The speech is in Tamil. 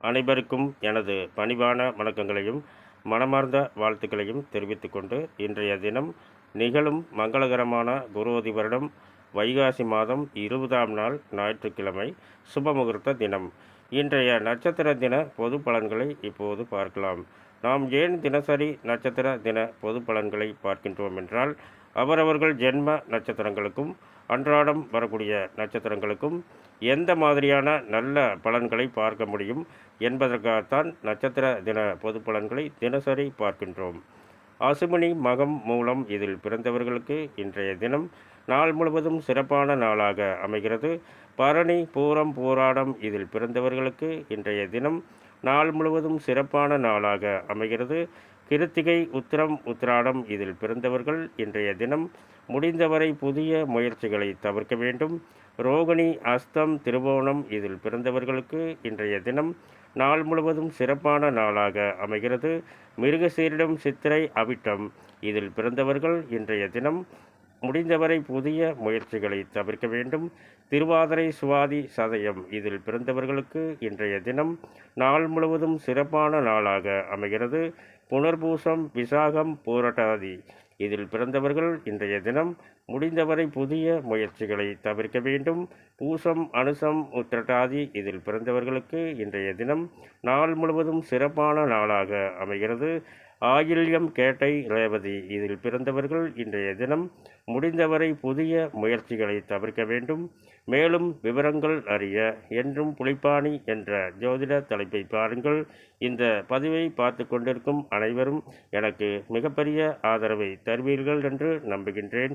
அனைவருக்கும் எனது பணிவான வணக்கங்களையும் மனமார்ந்த வாழ்த்துக்களையும் தெரிவித்து கொண்டு இன்றைய தினம் நிகழும் மங்களகரமான குருவதி வருடம் வைகாசி மாதம் இருபதாம் நாள் ஞாயிற்றுக்கிழமை சுபமுகூர்த்த தினம். இன்றைய நட்சத்திர தின பொது பலன்களை இப்போது பார்க்கலாம். நாம் ஏன் தினசரி நட்சத்திர தின பொது பலன்களை பார்க்கின்றோம் என்றால் அவரவர்கள் ஜென்ம நட்சத்திரங்களுக்கும் அன்றாடம் வரக்கூடிய நட்சத்திரங்களுக்கும் எந்த மாதிரியான நல்ல பலன்களை பார்க்க முடியும் என்பதற்காகத்தான் நட்சத்திர தின பொது பலன்களை தினசரி பார்க்கின்றோம். அசுமணி மகம் மூலம் இதில் பிறந்தவர்களுக்கு இன்றைய தினம் நாள் முழுவதும் சிறப்பான நாளாக அமைகிறது. பரணி பூரம் பூராடம் இதில் பிறந்தவர்களுக்கு இன்றைய தினம் நாள் முழுவதும் சிறப்பான நாளாக அமைகிறது. கிருத்திகை உத்திரம் உத்திராடம் இதில் பிறந்தவர்கள் இன்றைய தினம் முடிந்தவரை புதிய முயற்சிகளை தவிர்க்க வேண்டும். ரோகிணி அஸ்தம் திருவோணம் இதில் பிறந்தவர்களுக்கு இன்றைய தினம் நாள் முழுவதும் சிறப்பான நாளாக அமைகிறது. மிருகசீரிடம் சித்திரை அவிட்டம் இதில் பிறந்தவர்கள் இன்றைய தினம் முடிந்தவரை புதிய முயற்சிகளை தவிர்க்க வேண்டும். திருவாதிரை சுவாதி சதயம் இதில் பிறந்தவர்களுக்கு இன்றைய தினம் நாள் முழுவதும் சிறப்பான நாளாக அமைகிறது. புனர்பூசம் விசாகம் போராட்டாதி இதில் பிறந்தவர்கள் இன்றைய தினம் முடிந்தவரை புதிய முயற்சிகளை தவிர்க்க வேண்டும். பூசம் அனுசம் உத்திரட்டாதி இதில் பிறந்தவர்களுக்கு இன்றைய தினம் நாள் முழுவதும் சிறப்பான நாளாக அமைகிறது. ஆயில்யம் கேட்டை ரேவதி இதில் பிறந்தவர்கள் இன்றைய தினம் முடிந்தவரை புதிய முயற்சிகளை தவிர்க்க வேண்டும். மேலும் விவரங்கள் அறிய என்றும் புலிப்பாணி என்ற ஜோதிட தலைப்பை பாருங்கள். இந்த பதிவை பார்த்து கொண்டிருக்கும் அனைவரும் எனக்கு மிகப்பெரிய ஆதரவை தருவீர்கள் என்று நம்புகின்றேன்.